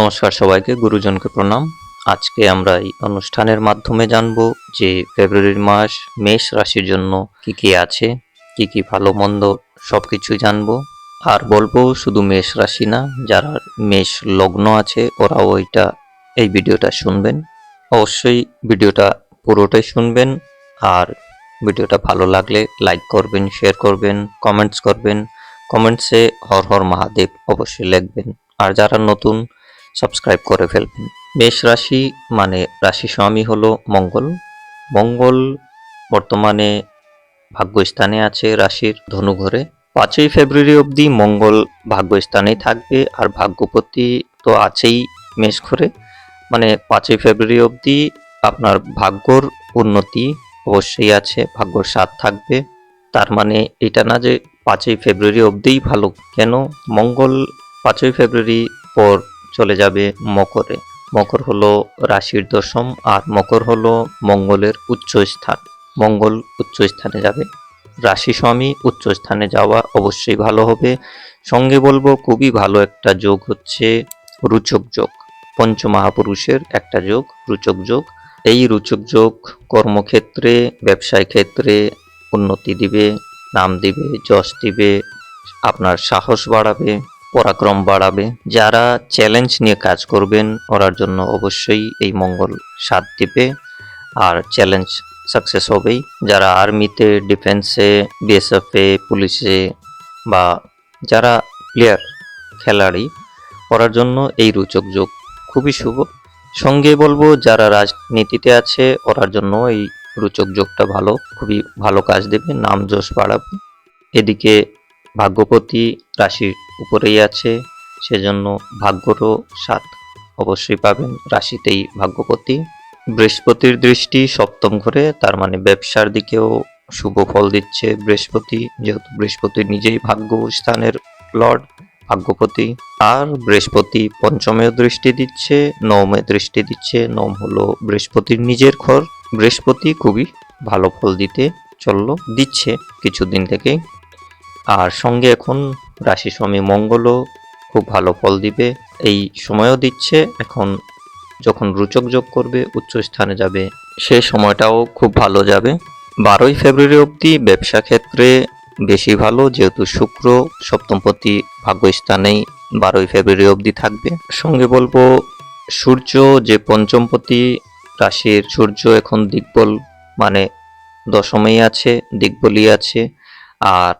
নমস্কার সবাইকে, গুরুজনকে প্রণাম। আজকে আমরা এই অনুষ্ঠানের মাধ্যমে জানব যে ফেব্রুয়ারি মাস, মেষ রাশির জন্য কি কি আছে, কি কি ভালো মন্দ সবকিছু জানব। আর বলব শুধু মেষ রাশি না, যারা মেষ লগ্ন আছে, ওরাও এটা এই ভিডিওটা শুনবেন। অবশ্যই ভিডিওটা পুরোটাই শুনবেন, আর ভিডিওটা ভালো লাগলে লাইক করবেন, শেয়ার করবেন, কমেন্টস করবেন। কমেন্টসে হর হর মহাদেব অবশ্যই লিখবেন। আর যারা নতুন সাবস্ক্রাইব করে ফেলবেন। মেষ রাশি মানে রাশি স্বামী হলো মঙ্গল। মঙ্গল বর্তমানে ভাগ্যস্থানে আছে রাশির ধনুঘরে। পাঁচই ফেব্রুয়ারি অবধি মঙ্গল ভাগ্যস্থানেই থাকবে আর ভাগ্যপতি তো আছেই মেষ ঘরে। মানে পাঁচই ফেব্রুয়ারি অবধি আপনার ভাগ্যর উন্নতি অবশ্যই আছে, ভাগ্যর স্বাদ থাকবে। তার মানে এটা না যে পাঁচই ফেব্রুয়ারি অবধিই ভালো। কেন? মঙ্গল পাঁচই ফেব্রুয়ারি পর চলে যাবে মকরে। মকর হলো রাশির দশম আর মকর হলো মঙ্গলের উচ্চ স্থান মঙ্গল উচ্চ স্থানে যাবে। রাশি স্বামী উচ্চ স্থানে যাওয়া অবশ্যই ভালো হবে। সঙ্গে বলব, খুবই ভালো একটা যোগ হচ্ছে রুচক যোগ। পঞ্চমহাপুরুষের একটা যোগ, রুচক যোগ। এই রুচক যোগ কর্মক্ষেত্রে, ব্যবসায় ক্ষেত্রে উন্নতি দিবে, নাম দিবে, যশ দিবে, আপনার সাহস বাড়াবে। পরাক্রম বাড়াবে। যারা চ্যালেঞ্জ নিয়ে কাজ করবেন, ওরার জন্য অবশ্যই এই মঙ্গল সাথ দিবে। আর চ্যালেঞ্জ সাকসেস হবেই। যারা আর্মিতে ডিফেন্সে বিএসএফে পুলিশে বা যারা প্লেয়ার খেলাড়ি করার জন্য এই রুচক যোগ খুবই শুভ। সঙ্গে বলব, যারা রাজনীতিতে আছে, ওরার জন্য এই রুচক যোগটা ভালো। খুবই ভালো কাজ দেবে, নাম যশ বাড়াবে। এদিকে ভাগ্যপতি রাশির উপরেই আছে, সেজন্য ভাগ্যরও সাত। অবশ্যই পাবেন রাশিতেই ভাগ্যপতি। বৃহস্পতির দৃষ্টি সপ্তম ঘরে, তার মানে ব্যবসার দিকেও শুভ ফল দিচ্ছে বৃহস্পতি, যেহেতু বৃহস্পতি নিজেই ভাগ্য স্থানের লর্ড, ভাগ্যপতি। আর বৃহস্পতি পঞ্চমেও দৃষ্টি দিচ্ছে, নবমে দৃষ্টি দিচ্ছে নম হলো বৃহস্পতির নিজের ঘর। বৃহস্পতি খুবই ভালো ফল দিতে চলল, দিচ্ছে কিছুদিন থেকেই। আর সঙ্গে এখন রাশি স্বামী মঙ্গলও খুব ভালো ফল দিবে। এই সময়ও দিচ্ছে, এখন যখন রুচক যোগ করবে, উচ্চ স্থানে যাবে, সে সময়টাও খুব ভালো যাবে। বারোই ফেব্রুয়ারি অবধি ব্যবসা ক্ষেত্রে বেশি ভালো, যেহেতু শুক্র সপ্তমপতি ভাগ্যস্থানেই বারোই ফেব্রুয়ারি অবধি থাকবে। সঙ্গে বলব, সূর্য যে পঞ্চমপতি রাশির সূর্য এখন দিকবল মানে দশমেই আছে, দিকবলই আছে। আর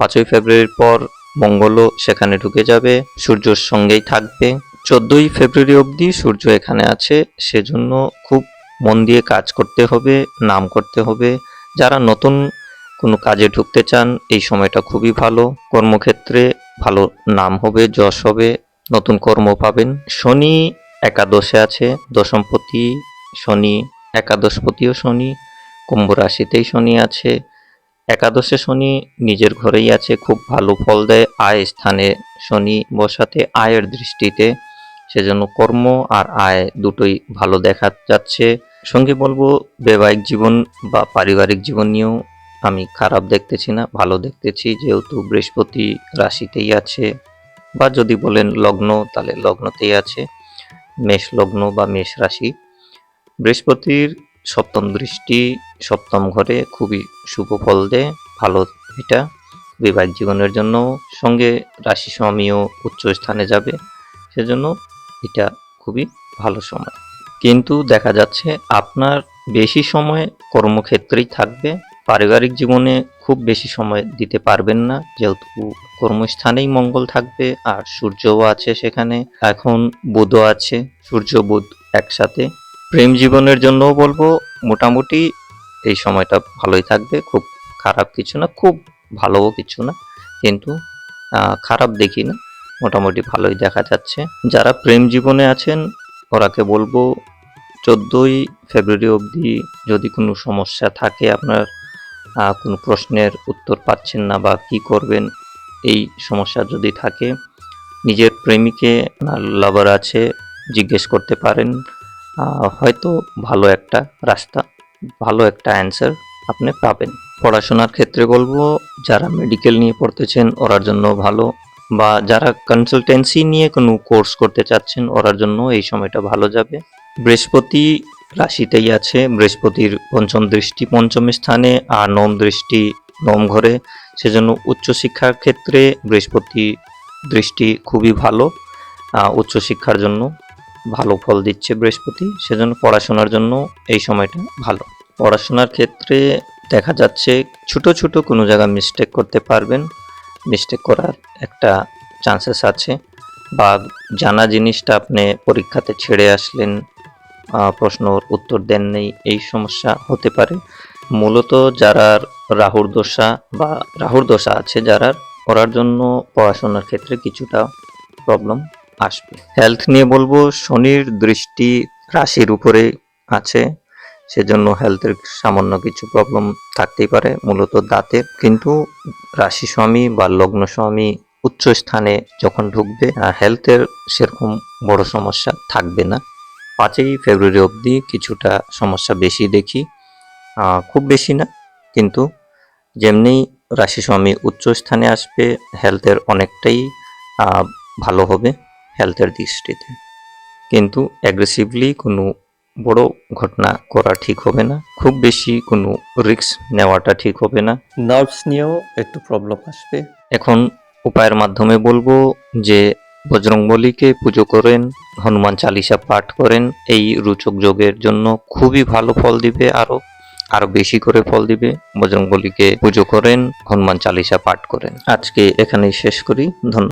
পাঁচই ফেব্রুয়ারির পর মঙ্গলও সেখানে ঢুকে যাবে, সূর্যর সঙ্গেই থাকবে। চোদ্দই ফেব্রুয়ারি অবধি সূর্য এখানে আছে, সেজন্য খুব মন দিয়ে কাজ করতে হবে, নাম করতে হবে। যারা নতুন কোনো কাজে ঢুকতে চান, এই সময়টা খুবই ভালো। কর্মক্ষেত্রে ভালো নাম হবে, যশ হবে, নতুন কর্ম পাবেন। শনি একাদশে আছে, দশমপতি শনি, একাদশপতিও শনি, কুম্ভ রাশিতেই শনি আছে। একাদশে শনি নিজের ঘরেই আছে, খুব ভালো ফল দেয়। আয় স্থানে শনি বসাতে, আয়ের দৃষ্টিতে সেজন্য কর্ম আর আয় দুটোই ভালো দেখা যাচ্ছে। সঙ্গে বলব, বৈবাহিক জীবন বা পারিবারিক জীবন নিয়েও আমি খারাপ দেখতেছি না, ভালো দেখতেছি, যেহেতু বৃহস্পতি রাশিতেই আছে। বা যদি বলেন লগ্ন, তাহলে লগ্নতেই আছে, মেষ লগ্ন বা মেষ রাশি। বৃহস্পতির সপ্তম দৃষ্টি, সপ্তম ঘরে খুবই শুভ ফল দেয়, ভালো এটা। বিবাহিক জীবনের জন্য সঙ্গে রাশি স্বামীও উচ্চ স্থানে যাবে, সেজন্য এটা খুবই ভালো সময়। কিন্তু দেখা যাচ্ছে আপনার বেশি সময় কর্মক্ষেত্রেই থাকবে, পারিবারিক জীবনে খুব বেশি সময় দিতে পারবেন না, যেহেতু কর্মস্থানেই মঙ্গল থাকবে, আর সূর্যও আছে সেখানে, এখন বুধও আছে, সূর্য, বুধ একসাথে। প্রেম জীবনের জন্যও বলব, মোটামুটি এই সময়টা ভালোই থাকবে। খুব খারাপ কিছু না, খুব ভালোও কিছু না, কিন্তু খারাপ দেখি না। মোটামুটি ভালোই দেখা যাচ্ছে। যারা প্রেম জীবনে আছেন, ওরাকে বলব, চোদ্দোই ফেব্রুয়ারি অবধি যদি কোনো সমস্যা থাকে আপনার কোনো প্রশ্নের উত্তর পাচ্ছেন না বা কি করবেন, এই সমস্যা যদি থাকে, নিজের প্রেমিকে লাভার আছে, জিজ্ঞেস করতে পারেন। হয়তো ভালো একটা রাস্তা, ভালো একটা অ্যান্সার আপনি পাবেন। পড়াশোনার ক্ষেত্রে বলব, যারা মেডিকেল নিয়ে পড়তেছেন, ওরার জন্য ভালো। বা যারা কনসালটেন্সি নিয়ে কোনো কোর্স করতে চাচ্ছেন, ওরার জন্য এই সময়টা ভালো যাবে। বৃহস্পতি রাশিতেই আছে, বৃহস্পতির পঞ্চম দৃষ্টি পঞ্চম স্থানে আর নম দৃষ্টি নম ঘরে। সেজন্য উচ্চশিক্ষার ক্ষেত্রে বৃহস্পতি দৃষ্টি খুবই ভালো উচ্চশিক্ষার জন্য। ভালো ফল দিচ্ছে বৃহস্পতি, সেজন্য পড়াশোনার জন্য এই সময়টা ভালো। পড়াশোনার ক্ষেত্রে দেখা যাচ্ছে ছোট ছোট কোনো জায়গায় মিস্টেক করতে পারবেন। মিস্টেক করার একটা চান্সেস আছে। বা জানা জিনিসটা আপনি পরীক্ষাতে ছেড়ে আসলেন প্রশ্নর উত্তর দেন নেই, এই সমস্যা হতে পারে। মূলত যারা রাহুর দশা বা রাহুর দশা আছে যারা করার জন্য পড়াশোনার ক্ষেত্রে কিছুটা প্রবলেম আসবে। হেলথ নিয়ে বলব, শনির দৃষ্টি রাশির উপরে আছে। সেজন্য হেলথের সামান্য কিছু প্রবলেম থাকতেই পারে, মূলত দাঁতের। কিন্তু রাশি স্বামী বা লগ্ন স্বামী উচ্চ স্থানে যখন ঢুকবে হেলথের সেরকম বড় সমস্যা থাকবে না। পাঁচই ফেব্রুয়ারি অবধি কিছুটা সমস্যা বেশি দেখি। খুব বেশি না, কিন্তু যেমনি রাশি স্বামী উচ্চ স্থানে আসবে হেলথের অনেকটাই ভালো হবে। হেলথের দৃষ্টিতে। কিন্তু অ্যাগ্রেসিভলি কোনো বড় ঘটনা করা ঠিক হবে না খুব বেশি কোনো রিস্ক নেওয়াটা ঠিক হবে না। নার্ভস নিয়েও একটু প্রবলেম আসবে। এখন উপায়ের মাধ্যমে বলব যে বজরংবলীকে পুজো করেন হনুমান চালিসা পাঠ করেন এই রুচক যোগের জন্য খুবই ভালো ফল দিবে আরও আরও বেশি করে ফল দিবে। বজরংবলীকে পুজো করেন হনুমান চালিসা পাঠ করেন। আজকে এখানেই শেষ করি। ধন্যবাদ।